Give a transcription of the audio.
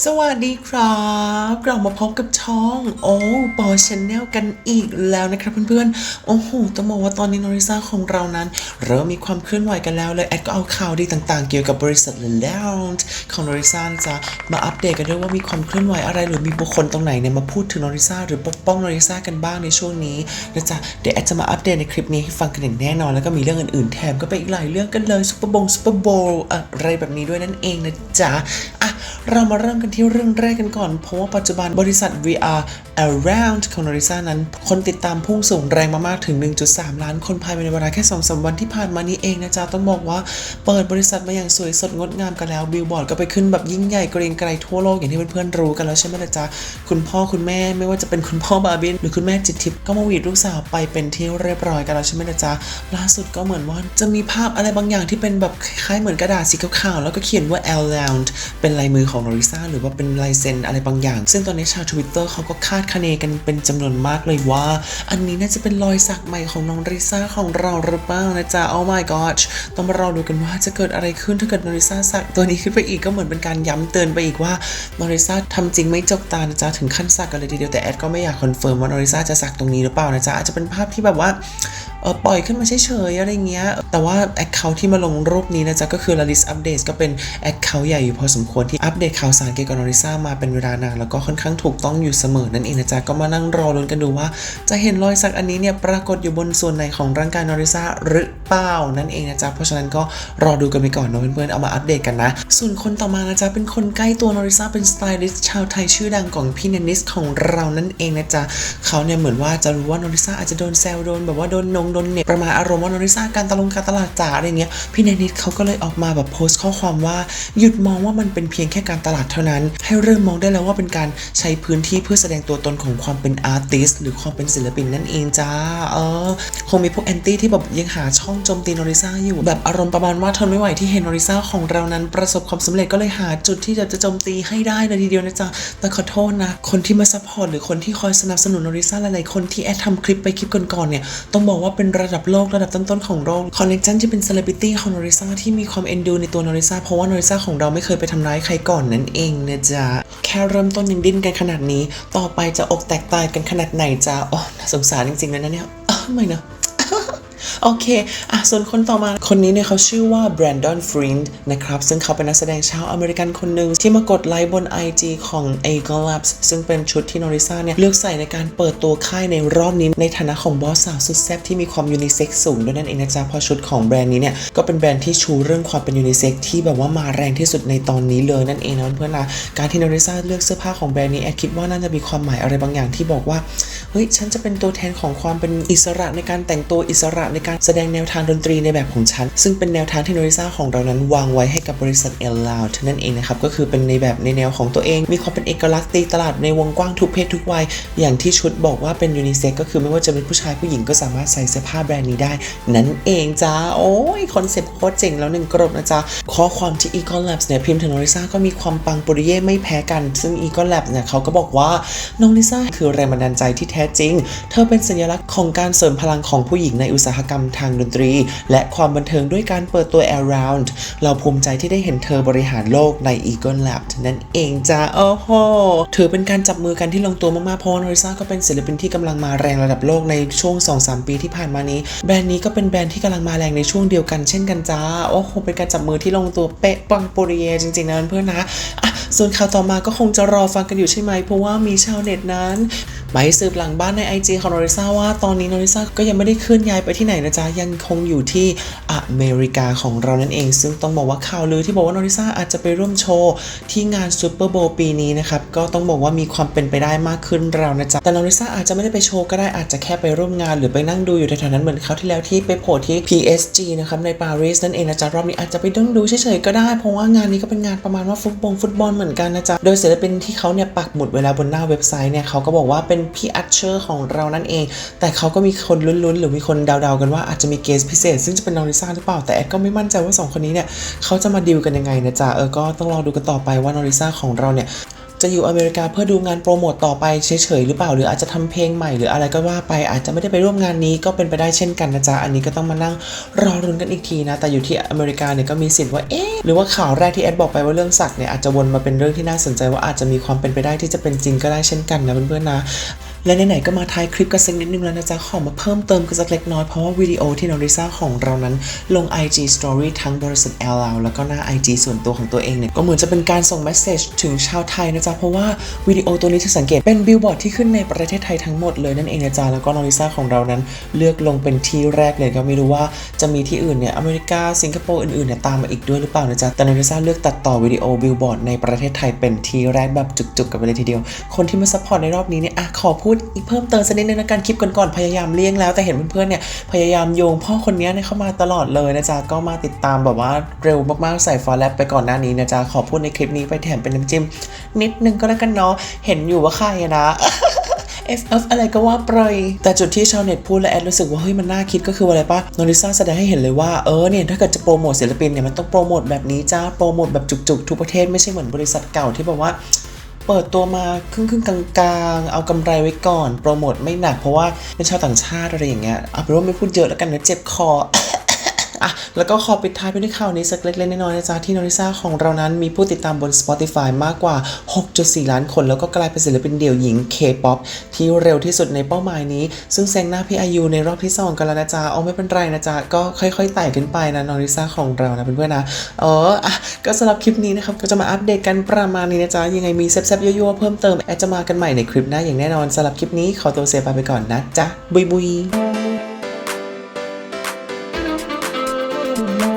สวัสดีครับกลับมาพบกับช่องโอ้ปอชแนลกันอีกแล้วนะครับเพื่อนๆ โอ้โหต้องบอกว่าตอนนี้นอริซาของเรานั้น เริ่มมีความเคลื่อนไหวกันแล้วเลย แอดก็เอาข่าวดีต่างๆ เกี่ยวกับบริษัทเลนดาวของนอริซาจะมาอัปเดตกันด้วยว่ามีความเคลื่อนไหวอะไร หรือมีบุคคลตรงไหนเนี่ยมาพูดถึงนอริซาหรือปกป้องนอริซากันบ้างในช่วงนี้นะจ๊ะเดี๋ยวแอดจะมาอัปเดตในคลิปนี้ให้ฟังกันอย่างแน่นอน แล้วก็มีเรื่องอื่นๆแถมก็ไปอีกหลายเรื่องกันเลยซุปเปอร์บงซุปเปอร์โบว์อะไรแบบนี้ด้วยนั่นเองนะจ๊ะอะเรามาเริ่มกันที่เรื่องแรกกันก่อน เพราะว่าปัจจุบันบริษัท VR Around ของนอริซานั้น คนติดตามพุ่งสูงแรงมากๆ ถึง 1.3 ล้านคนภายในเวลาแค่2อสวันที่ผ่านมานี้เองนะจ๊ะ ต้องบอกว่าเปิดบริษัทมาอย่างสวยสดงดงามกันแล้วบิลบอร์ดก็ไปขึ้นแบบยิ่งใหญ่เกรียงไกรทั่วโลกอย่างที่เพื่อนๆรู้กันแล้วใช่ไหมล่ะจ๊ะ คุณพ่อคุณแม่ไม่ว่าจะเป็นคุณพ่อบาบินหรือคุณแม่จิตทิพย์ก็มาหวีดลูกสาวไปเป็นที่เรียบร้อยกันแล้วใช่ไหมล่ะจ๊ะล่าสุดก็เหมือนว่าจะมีภาพอะไรบางอย่างที่เป็นแบบคล้ายๆเหมือนกระดาษสีขาวๆแล้วก็เขียนว่า L Lounge เป็นลายมือของนอริซาหรือว่าเป็นลายเซ็นอะไรบางอย่าง ซึ่งตอนนี้ชาวทวิตเตอร์เขาก็คาดคะเนกันเป็นจำนวนมากเลยว่า อันนี้น่าจะเป็นรอยสักใหม่ของน้องริซ่าของเราหรือเปล่านะจ๊ะ Oh my god ต้องมารอดูกันว่าจะเกิดอะไรขึ้นถ้าเกิดน้องริซ่าสักตัวนี้ขึ้นไปอีกก็เหมือนเป็นการย้ำเตือนไปอีกว่าน้องริซ่าทำจริงไม่จกตานะจ๊ะถึงขั้นสักกันเลยทีเดียวแต่แอดก็ไม่อยากคอนเฟิร์มว่าน้องริซ่าจะสักตรงนี้หรือเปล่านะจ๊ะอาจจะเป็นภาพที่แบบว่าปล่อยขึ้นมาเฉยๆอะไรเงี้ย แต่ว่าแอคเคาท์ที่มาลงรูปนี้นะจ๊ะก็คือ l a ลิสอัปเดตก็เป็นแอคเคาท์ใหญ่อยู่พอสมควรที่อัปเดตข่าวสารเกี่ยวกับนอริซ่ามาเป็นเวลานานแล้วก็ค่อนข้างถูกต้องอยู่เสมอนั่นเองนะจ๊ะก็มานั่งรอลุ้นกันดูว่า จะเห็นรอยสักอันนี้เนี่ยปรากฏอยู่บนส่วนไหนของร่างกายนอริซ่าหรือเปล่านั่นเองนะจ๊ะเพราะฉะนั้นก็รอดูกันไปก่อนเนาะเพื่อนๆเอามาอัปเดตกันนะ ส่วนคนต่อมานะจ๊ะเป็นคนใกล้ตัวนอริซ่าเป็นสไตลิสต์ชาวไทยชื่อดังของพี่เนนิสของเรานั่นเองนะจ๊ะเขาเนี่ยเหมือนว่าจะรู้ว่านอริซ่าอาจจะโดนแซวโดนแบบว่าโดนนงโดนเน็บประมาณอารมณ์ว่านอริซ่าการตะลงการตลาดจ๋าอะไรเงี้ยพี่เนนิสเขาก็เลยออกมาแบบโพสต์ข้อความว่าหยุดมองว่ามันเป็นเพียงแค่การตลาดเท่านั้น ให้เริ่มมองได้แล้วว่าเป็นการใช้พื้นที่เพื่อแสดงตัวตนของความเป็นอาร์ติสหรือความเป็นศิลปินนั่นเองจ้า เออ คงมีพวกแอนตี้ที่แบบยังหาช่องโจมตีนอริซ่าอยู่ แบบอารมณ์ประมาณว่าทนไม่ไหวที่เห็นนอริซ่าของเรานั้นประสบความสำเร็จก็เลยหาจุดที่จะจะโจมตีให้ได้เลยทีเดียวนะจ๊ะ แต่ขอโทษนะ คนที่มาซัพพอร์ตหรือคนที่คอยสนับสนุนนอริซ่าหลายๆคนที่แอดทำคลิปไปคลิปก่อนๆเนี่ย ต้องบอกว่าเป็นระดับโลกระดับต้นๆของโลกคอนเนคชั่นที่เป็นเซเลบริตี้ของนอริซ่าที่มีความเอ็นดูในตัวนอริซ่าเพราะว่านอริซ่าของเราไม่เคยไปทำร้ายใครก่อนนั่นเองนะจ๊ะแค่เริ่มต้นยังดิ้นกันขนาดนี้ ต่อไปจะอกแตกตายกันขนาดไหนจ๊ะอ๋อน่าสงสารจริงๆเลยนะเนี่ยไม่นะ โอเคอะส่วนคนต่อมาคนนี้เนี่ยเขาชื่อว่าแบรนดอนฟรินด์นะครับ ซึ่งเขาเป็นนักแสดงชาวอเมริกันคนหนึ่งที่มากดไลค์บน IG ของ a g l Labs ซึ่งเป็นชุดที่นอริซ่าเนี่ย เลือกใส่ในการเปิดตัวค่ายในรอบนี้ ในฐานะของบอสสาวสุดแซ่บที่มีความยูนิเซ็กสูงด้วยนั่นเองนะจ๊ะพราะชุดของแบรนด์นี้เนี่ย ก็เป็นแบรนด์ที่ชูเรื่องความเป็นยูนิเซ็กที่แบบว่ามาแรงที่สุดในตอนนี้เลยนั่นเองนะเพื่อนๆนะการที่นอริซ่าเลือกเสื้อผ้าของแบรนด์นี้แอดคิดว่าน่าจะมีความหมายอะไรบางอย่างที่บอกว่าเฮ้ยฉันจะเป็นตัวแทนของความเป็นอิสระในการแต่งตัวอิสระในการแสดงแนวทางดนตรีในแบบของฉัน ซึ่งเป็นแนวทางที่โนริซาของเรานั้นวางไว้ให้กับบริษัท e l l o u d นั่นเองนะครับ ก็คือเป็นในแบบในแนวของตัวเอง มีความเป็นเอกลักษณ์ตีตลาดในวงกว้างทุกเพศทุกวัย อย่างที่ชุดบอกว่าเป็นยูนิเซ็กก็คือไม่ว่าจะเป็นผู้ชายผู้หญิงก็สามารถใส่เสื้อผ้าแบรนด์นี้ได้ นั่นเองจ้า โอ้ยคอนเซ็ปต์โคตรเจ๋งแล้วหนึ่งกรบนะจ๊ะ ข้อความที่ e c o Labs เนี่ยพิมพ์ถึงโนริซาก็มีความปังปุริเย่ไม่แพ้กัน ซึ่ง e c o Labs เนี่ยเขาก็บอกว่าน้องลิซ่าคือแรงบันดาลใจที่แท้จริง เธอเป็นสัญลักษณ์ของการเสริมพลังของผู้หญิงในอุตสาหกรรมทางดนตรี และความบันเทิงด้วยการเปิดตัว Around เราภูมิใจที่ได้เห็นเธอบริหารโลกใน Eagle Lab นั่นเองจ้าโอ้โหถือเป็นการจับมือกันที่ลงตัวมากๆเพราะว่านอริซ่าก็เป็นศิลปินที่กำลังมาแรงระดับโลกในช่วง 2-3 ปีที่ผ่านมานี้ แบรนด์นี้ก็เป็นแบรนด์ที่กำลังมาแรงในช่วงเดียวกันเช่นกันจ้าโอ้โหเป็นการจับมือที่ลงตัวเป๊ะปังปุริเยจริงๆนะเพื่อนนะอะส่วนข่าวต่อมาก็คงจะรอฟังกันอยู่ใช่ไหม เพราะว่ามีชาวเน็ตนั้นไปสืบหลังบ้านใน IG ของนอริซ่าว่าตอนนี้นอริซ่าก็ยังไม่ได้เคลื่อนย้ายไปที่ไหนนะจ๊ะยังคงอยู่ที่อเมริกาของเรานั่นเอง ซึ่งต้องบอกว่าข่าวลือที่บอกว่าโนริซ่าอาจจะไปร่วมโชว์ที่งานซูเปอร์โบว์ปีนี้นะครับก็ต้องบอกว่ามีความเป็นไปได้มากขึ้นเรานะจ๊ะแต่โนริซ่าอาจจะไม่ได้ไปโชว์ก็ได้อาจจะแค่ไปร่วมงานหรือไปนั่งดูอยู่แถวๆนั้นเหมือนคราวที่แล้วที่ไปโผล่ที่ PSG นะครับในปารีสนั่นเองนะจ๊ะรอบนี้อาจจะไปนั่งดูเฉยๆก็ได้เพราะว่างานนี้ก็เป็นงานประมาณว่าฟุตบอลฟุตบอลเหมือนกันนะจ๊ะโดยศิลปินที่เขาเนี่ยปักหมุดเวลาบนหน้าเว็บไซต์เนี่ยเขาก็บอกว่าเป็นพี่อัชเชอร์ของเรานั่นเอง แต่เขาก็มีคนลุ้นๆหรือมีคนเดาๆกันว่าอาจจะมีเกสพิเศษ ซึ่งจะเป็นนอริซ่าหรือเปล่า แต่แอดก็ไม่มั่นใจว่า 2 คนนี้เนี่ยเขาจะมาดีลกันยังไงนะจ๊ะเออก็ต้องรอดูกันต่อไปว่านอริซ่าของเราเนี่ยจะอยู่อเมริกาเพื่อดูงานโปรโมตต่อไปเฉยๆหรือเปล่า หรืออาจจะทำเพลงใหม่หรืออะไรก็ว่าไปอาจจะไม่ได้ไปร่วมงานนี้ก็เป็นไปได้เช่นกันนะจ๊ะ อันนี้ก็ต้องมานั่งรอรุ้นกันอีกทีนะ แต่อยู่ที่อเมริกาเนี่ยก็มีสิทธิ์ว่าเอ๊ะหรือว่าข่าวแรกที่แอดบอกไปว่าเรื่องสักเนี่ยอาจจะวนมาเป็นเรื่องที่น่าสนใจว่าอาจจะมีความเป็นไปได้ที่จะเป็นจริงก็ได้เช่นกันนะเพื่อนๆนะ และไหนๆก็มาท้ายคลิปกันสักนิดนึงแล้วนะจ๊ะ ขอมาเพิ่มเติมกันสักเล็กน้อยเพราะว่าวิดีโอที่น้องลิซ่าของเรานั้นลง IG Story ทั้งบริษัท L แล้วก็หน้า IG ส่วนตัวของตัวเองเนี่ย ก็เหมือนจะเป็นการส่งเมสเซจถึงชาวไทยนะจ๊ะ เพราะว่าวิดีโอตัวนี้ที่สังเกตเป็นบิลบอร์ดที่ขึ้นในประเทศไทยทั้งหมดเลยนั่นเองนะจ๊ะ แล้วก็น้องลิซ่าของเรานั้นเลือกลงเป็นที่แรกเลยก็ไม่รู้ว่าจะมีที่อื่นเนี่ยอเมริกาสิงคโปร์อื่นๆเนี่ยตามมาอีกด้วยหรือเปล่านะจ๊ะแต่น้องลิซ่าเลือกตัดต่อวิดีโอบิลบอร์ดในประเทศไทยเป็นที่แรกแบบจุกๆกันไปเลยทีเดียว คนที่มาซัพพอร์ตในรอบนี้เนี่ยอะขอพูดอีกเพิ่มเติมสักนิดนึงนะการคลิปก่อนๆพยายามเลี่ยงแล้ว แต่เห็นเพื่อนๆเนี่ยพยายามโยงพ่อคนนี้เข้ามาตลอดเลยนะจ๊ะก็มาติดตามแบบว่าเร็วมากๆใส่ฟอร์แลบไปก่อนหน้านี้นะจ๊ะขอพูดในคลิปนี้ไปแถมเป็นน้ำจิ้มนิดนึงก็แล้วกันเนาะเห็นอยู่ว่าใครอะนะ FF อะไรก็ว่าไปแต่จุดที่ชาวเน็ตพูดและแอดรู้สึกว่าเฮ้ยมันน่าคิดก็คืออะไรปะโนริซ่าแสดงให้เห็นเลยว่าเออเนี่ยถ้าเกิดจะโปรโมทศิลปินเนี่ยมันต้องโปรโมทแบบนี้จ้าโปรโมทแบบจุกๆทุกประเทศไม่ใช่เหมือนบริษัทเก่าที่แบบว่า เปิดตัวมาครึ่งครึ่งกลางๆ เอากำไรไว้ก่อน โปรโมทไม่หนักเพราะว่าเป็นชาวต่างชาติอะไรอย่างเงี้ยเอาเป็นว่าไม่พูดเยอะแล้วกันนะเจ็บคอ อะแล้วก็ขอปิดท้ายไปด้วยข่าวนี้สักเล็กๆน้อยๆนะจ๊ะที่นอริซ่าของเรานั้นมีผู้ติดตามบน Spotify มากกว่า 6.4 ล้านคน แล้วก็กลายเป็นศิลปินเดี่ยวหญิง K-POP ที่เร็วที่สุดในเป้าหมายนี้ ซึ่งแซงหน้าพี่อายุในรอบที่ 2 กันแล้วนะจ๊ะเอาไม่เป็นไรนะจ๊ะก็ค่อยๆไต่ขึ้นไปนะนอริซ่าของเรานะเพื่อนๆนะเอออะก็สำหรับคลิปนี้นะครับก็จะมาอัปเดตกันประมาณนี้นะจ๊ะยังไงมีแซ่บๆยั่วๆเพิ่มเติมแอดจะมากันใหม่ในคลิปหน้าอย่างแน่นอนสำหรับคลิปนี้ขอตัวเสียไปก่อนนะจ๊ะบุยบุย Thank.